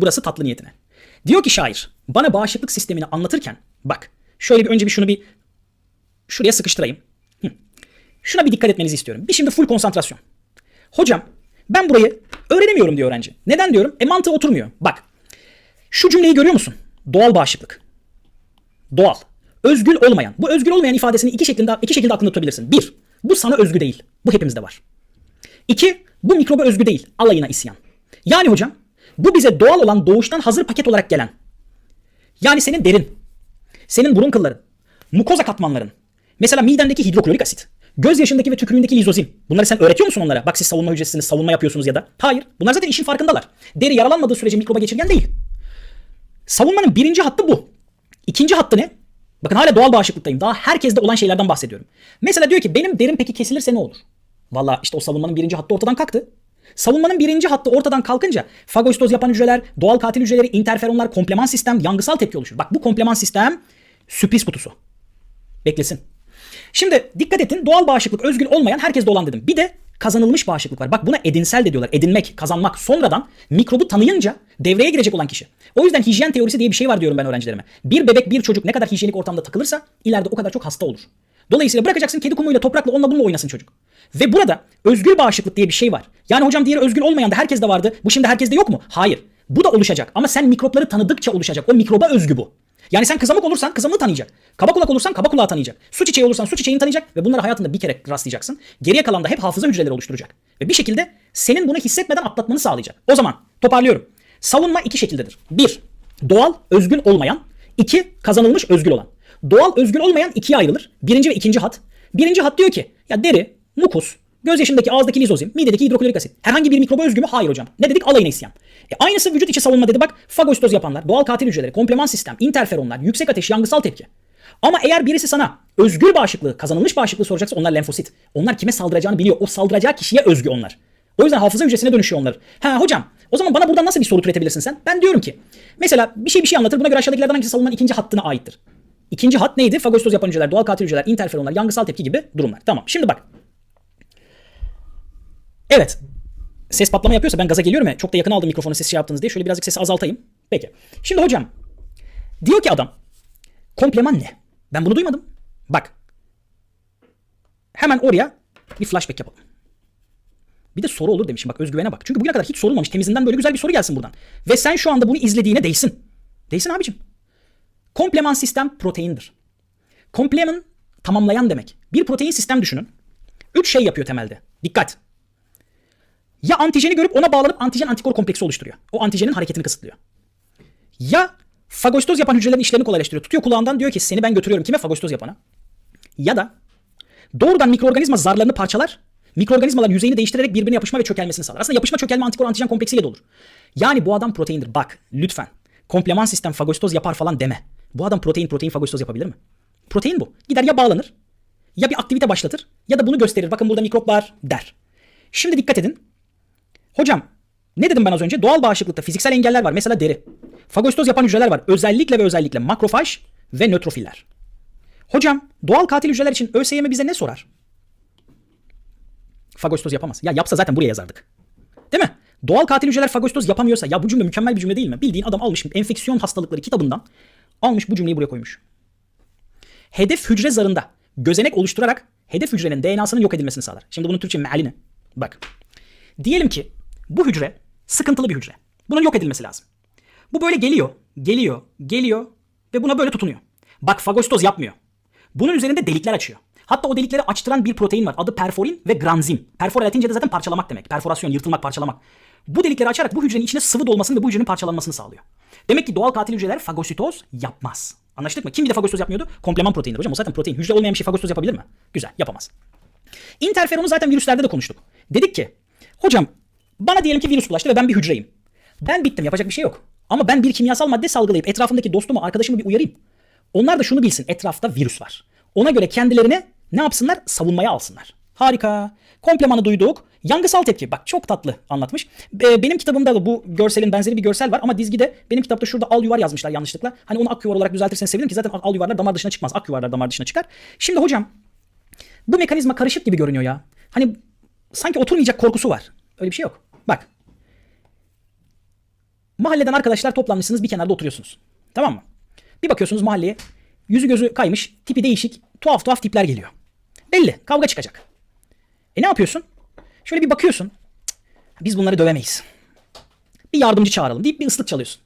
Burası tatlı niyetine. Diyor ki şair bana bağışıklık sistemini anlatırken bak şöyle bir önce bir şunu bir şuraya sıkıştırayım. Hı. Şuna bir dikkat etmenizi istiyorum. Bir şimdi full konsantrasyon. Hocam ben burayı öğrenemiyorum diyor öğrenci. Neden diyorum? E mantığı oturmuyor. Bak şu cümleyi görüyor musun? Doğal bağışıklık. Doğal. Özgül olmayan. Bu özgül olmayan ifadesini iki şekilde iki şekilde aklında tutabilirsin. Bir, bu sana özgü değil. Bu hepimizde var. İki, bu mikroba özgü değil. Alayına isyan. Yani hocam bu bize doğal olan doğuştan hazır paket olarak gelen. Yani senin derin, senin burun kılların, mukoza katmanların, mesela midendeki hidroklorik asit, gözyaşındaki ve tükürüğündeki lizozim. Bunları sen öğretiyor musun onlara? Bak siz savunma hücresisiniz, savunma yapıyorsunuz ya da. Hayır. Bunlar zaten işin farkındalar. Deri yaralanmadığı sürece mikroba geçirgen değil. Savunmanın birinci hattı bu. İkinci hattı ne? Bakın hala doğal bağışıklıktayım. Daha herkeste olan şeylerden bahsediyorum. Mesela diyor ki benim derim peki kesilirse ne olur? Valla işte o savunmanın birinci hattı ortadan kalktı. Savunmanın birinci hattı ortadan kalkınca fagostoz yapan hücreler, doğal katil hücreleri, interferonlar, kompleman sistem, yangısal tepki oluşur. Bak bu kompleman sistem sürpriz kutusu. Beklesin. Şimdi dikkat edin doğal bağışıklık özgül olmayan herkeste olan dedim. Bir de kazanılmış bağışıklık var. Bak buna edinsel de diyorlar. Edinmek, kazanmak. Sonradan mikrobu tanıyınca devreye girecek olan kişi. O yüzden hijyen teorisi diye bir şey var diyorum ben öğrencilerime. Bir bebek, bir çocuk ne kadar hijyenik ortamda takılırsa ileride o kadar çok hasta olur. Dolayısıyla bırakacaksın kedi kumuyla, toprakla, onunla bununla oynasın çocuk. Ve burada özgür bağışıklık diye bir şey var. Yani hocam diğeri özgür olmayan da herkeste vardı. Bu şimdi herkeste yok mu? Hayır. Bu da oluşacak. Ama sen mikropları tanıdıkça oluşacak. O mikroba özgü bu. Yani sen kızamık olursan kızamığı tanıyacak. Kaba kulak olursan kaba kulağı tanıyacak. Su çiçeği olursan su çiçeğini tanıyacak ve bunları hayatında bir kere rastlayacaksın. Geriye kalan da hep hafıza hücreleri oluşturacak. Ve bir şekilde senin bunu hissetmeden atlatmanı sağlayacak. O zaman toparlıyorum. Savunma iki şekildedir. Bir, doğal, özgün olmayan. iki kazanılmış özgül olan. Doğal, özgül olmayan ikiye ayrılır. Birinci ve ikinci hat. Birinci hat diyor ki ya deri, mukus, göz yaşındaki ağızdaki lizozim, midedeki hidroklorik asit. Herhangi bir mikroba özgü mü? Hayır hocam. Ne dedik? Alayına isyan. E aynısı vücut içi savunma dedi bak. Fagostoz yapanlar, doğal katil hücreleri, kompleman sistem, interferonlar, yüksek ateş, yangısal tepki. Ama eğer birisi sana özgür bağışıklığı, kazanılmış bağışıklığı soracaksa onlar lenfosit. Onlar kime saldıracağını biliyor. O saldıracağı kişiye özgü onlar. O yüzden hafıza hücresine dönüşüyor onlar. Ha hocam o zaman bana buradan nasıl bir soru türetebilirsin sen? Ben diyorum ki mesela bir şey bir şey anlatır. Buna göre aşağıdakilerden hangisi savunmanın ikinci hattına aittir? İkinci hat neydi? Fagostoz yapan hücreler, doğal katil hücreler, interferonlar, yangısal tepki gibi durumlar. Tamam. Şimdi bak. Evet. Ses patlama yapıyorsa ben gaza geliyorum ya. Çok da yakın aldım mikrofonu ses şey yaptınız diye. Şöyle birazcık sesi azaltayım. Peki. Şimdi hocam. Diyor ki adam. Kompleman ne? Ben bunu duymadım. Bak. Hemen oraya bir flashback yapalım. Bir de soru olur demişim. Bak özgüvene bak. Çünkü bugüne kadar hiç sorulmamış. Temizinden böyle güzel bir soru gelsin buradan. Ve sen şu anda bunu izlediğine değsin. Değsin abicim. Kompleman sistem proteindir. Kompleman tamamlayan demek. Bir protein sistem düşünün. Üç şey yapıyor temelde. Dikkat. Ya antijeni görüp ona bağlanıp antijen antikor kompleksi oluşturuyor. O antijenin hareketini kısıtlıyor. Ya fagostoz yapan hücrelerin işlerini kolaylaştırıyor. Tutuyor kulağından diyor ki seni ben götürüyorum kime? Fagostoz yapana. Ya da doğrudan mikroorganizma zarlarını parçalar. Mikroorganizmaların yüzeyini değiştirerek birbirine yapışma ve çökelmesini sağlar. Aslında yapışma çökelme antikor antijen kompleksiyle de olur. Yani bu adam proteindir. Bak lütfen. Kompleman sistem fagostoz yapar falan deme. Bu adam protein protein fagostoz yapabilir mi? Protein bu. Gider ya bağlanır ya bir aktivite başlatır ya da bunu gösterir. Bakın burada mikrop var der. Şimdi dikkat edin. Hocam ne dedim ben az önce? Doğal bağışıklıkta fiziksel engeller var. Mesela deri. Fagostoz yapan hücreler var. Özellikle ve özellikle makrofaj ve nötrofiller. Hocam doğal katil hücreler için ÖSYM bize ne sorar? Fagostoz yapamaz. Ya yapsa zaten buraya yazardık. Değil mi? Doğal katil hücreler fagostoz yapamıyorsa ya bu cümle mükemmel bir cümle değil mi? Bildiğin adam almış enfeksiyon hastalıkları kitabından almış bu cümleyi buraya koymuş. Hedef hücre zarında gözenek oluşturarak hedef hücrenin DNA'sının yok edilmesini sağlar. Şimdi bunun Türkçe meali ne? Bak. Diyelim ki bu hücre sıkıntılı bir hücre. Bunun yok edilmesi lazım. Bu böyle geliyor, geliyor, geliyor ve buna böyle tutunuyor. Bak fagostoz yapmıyor. Bunun üzerinde delikler açıyor. Hatta o delikleri açtıran bir protein var. Adı perforin ve granzim. Perfora latince'de zaten parçalamak demek. Perforasyon, yırtılmak, parçalamak. Bu delikleri açarak bu hücrenin içine sıvı dolmasını ve bu hücrenin parçalanmasını sağlıyor. Demek ki doğal katil hücreler fagositoz yapmaz. Anlaştık mı? Kim bir de fagositoz yapmıyordu? Kompleman proteindir hocam. O zaten protein. Hücre olmayan bir şey fagositoz yapabilir mi? Güzel, yapamaz. Interferonu zaten virüslerde de konuştuk. Dedik ki, hocam bana diyelim ki virüs bulaştı ve ben bir hücreyim. Ben bittim, yapacak bir şey yok. Ama ben bir kimyasal madde salgılayıp etrafımdaki dostumu, arkadaşımı bir uyarayım. Onlar da şunu bilsin, etrafta virüs var. Ona göre kendilerini ne yapsınlar? Savunmaya alsınlar. Harika. Komplemanı duyduk. Yangısal tepki. Bak çok tatlı anlatmış. Be- Benim kitabımda da bu görselin benzeri bir görsel var ama dizgide benim kitapta şurada al yuvar yazmışlar yanlışlıkla. Hani onu ak yuvar olarak düzeltirseniz sevinirim ki zaten al yuvarlar damar dışına çıkmaz. Ak yuvarlar damar dışına çıkar. Şimdi hocam bu mekanizma karışık gibi görünüyor ya. Hani sanki oturmayacak korkusu var. Öyle bir şey yok. Bak. Mahalleden arkadaşlar toplanmışsınız bir kenarda oturuyorsunuz. Tamam mı? Bir bakıyorsunuz mahalleye yüzü gözü kaymış, tipi değişik, tuhaf tuhaf tipler geliyor. Belli kavga çıkacak. E ne yapıyorsun? Şöyle bir bakıyorsun. Biz bunları dövemeyiz. Bir yardımcı çağıralım deyip bir ıslık çalıyorsun.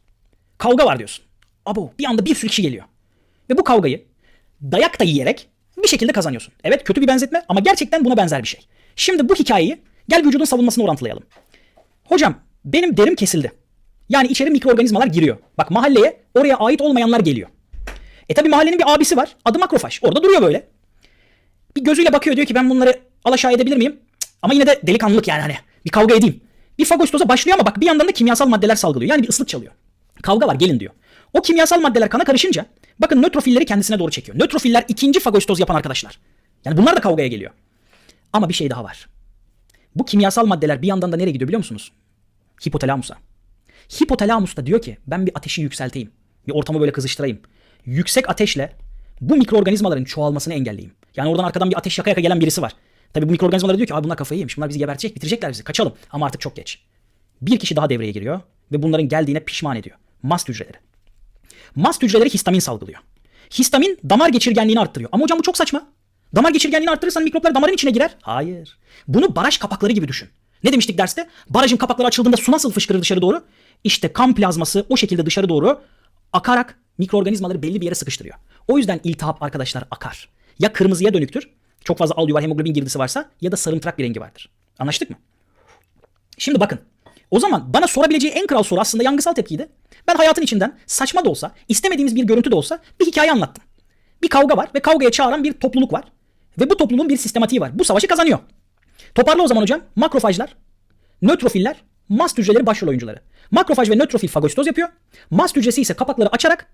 Kavga var diyorsun. Abo bir anda bir sürü kişi geliyor. Ve bu kavgayı dayak da yiyerek bir şekilde kazanıyorsun. Evet kötü bir benzetme ama gerçekten buna benzer bir şey. Şimdi bu hikayeyi gel vücudun savunmasını orantılayalım. Hocam benim derim kesildi. Yani içeri mikroorganizmalar giriyor. Bak mahalleye oraya ait olmayanlar geliyor. E tabi mahallenin bir abisi var. Adı makrofaj. Orada duruyor böyle. Bir gözüyle bakıyor diyor ki ben bunları alaşağı edebilir miyim? Ama yine de delikanlılık yani hani. Bir kavga edeyim. Bir fagostoza başlıyor ama bak bir yandan da kimyasal maddeler salgılıyor. Yani bir ıslık çalıyor. Kavga var gelin diyor. O kimyasal maddeler kana karışınca bakın nötrofilleri kendisine doğru çekiyor. Nötrofiller ikinci fagostoz yapan arkadaşlar. Yani bunlar da kavgaya geliyor. Ama bir şey daha var. Bu kimyasal maddeler bir yandan da nereye gidiyor biliyor musunuz? Hipotalamusa. Hipotalamus da diyor ki ben bir ateşi yükselteyim. Bir ortamı böyle kızıştırayım. Yüksek ateşle bu mikroorganizmaların çoğalmasını engelleyeyim. Yani oradan arkadan bir ateş yaka yaka gelen birisi var. Tabii bu mikroorganizmalar diyor ki Abi bunlar kafayı yemiş. Bunlar bizi gebertecek, bitirecekler bizi. Kaçalım. Ama artık çok geç. Bir kişi daha devreye giriyor ve bunların geldiğine pişman ediyor. Mast hücreleri. Mast hücreleri histamin salgılıyor. Histamin damar geçirgenliğini arttırıyor. Ama hocam bu çok saçma. Damar geçirgenliğini arttırırsan mikroplar damarın içine girer. Hayır. Bunu baraj kapakları gibi düşün. Ne demiştik derste? Barajın kapakları açıldığında su nasıl fışkırır dışarı doğru? İşte kan plazması o şekilde dışarı doğru akarak mikroorganizmaları belli bir yere sıkıştırıyor. O yüzden iltihap arkadaşlar akar. Ya kırmızıya dönüktür. Çok fazla alüvar hemoglobin girdisi varsa ya da sarımtırak bir rengi vardır. Anlaştık mı? Şimdi bakın. O zaman bana sorabileceği en kral soru aslında yangısal tepkiydi. Ben hayatın içinden saçma da olsa, istemediğimiz bir görüntü de olsa bir hikaye anlattım. Bir kavga var ve kavgaya çağıran bir topluluk var. Ve bu topluluğun bir sistematiği var. Bu savaşı kazanıyor. Toparla o zaman hocam. Makrofajlar, nötrofiller, mast hücreleri başrol oyuncuları. Makrofaj ve nötrofil fagositoz yapıyor. Mast hücresi ise kapakları açarak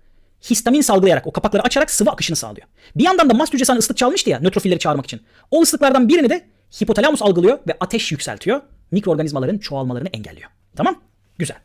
histamin salgılayarak o kapakları açarak sıvı akışını sağlıyor. Bir yandan da mast hücresi hani ıslık çalmıştı ya nötrofilleri çağırmak için. O ıslıklardan birini de hipotalamus algılıyor ve ateş yükseltiyor. Mikroorganizmaların çoğalmalarını engelliyor. Tamam? Güzel.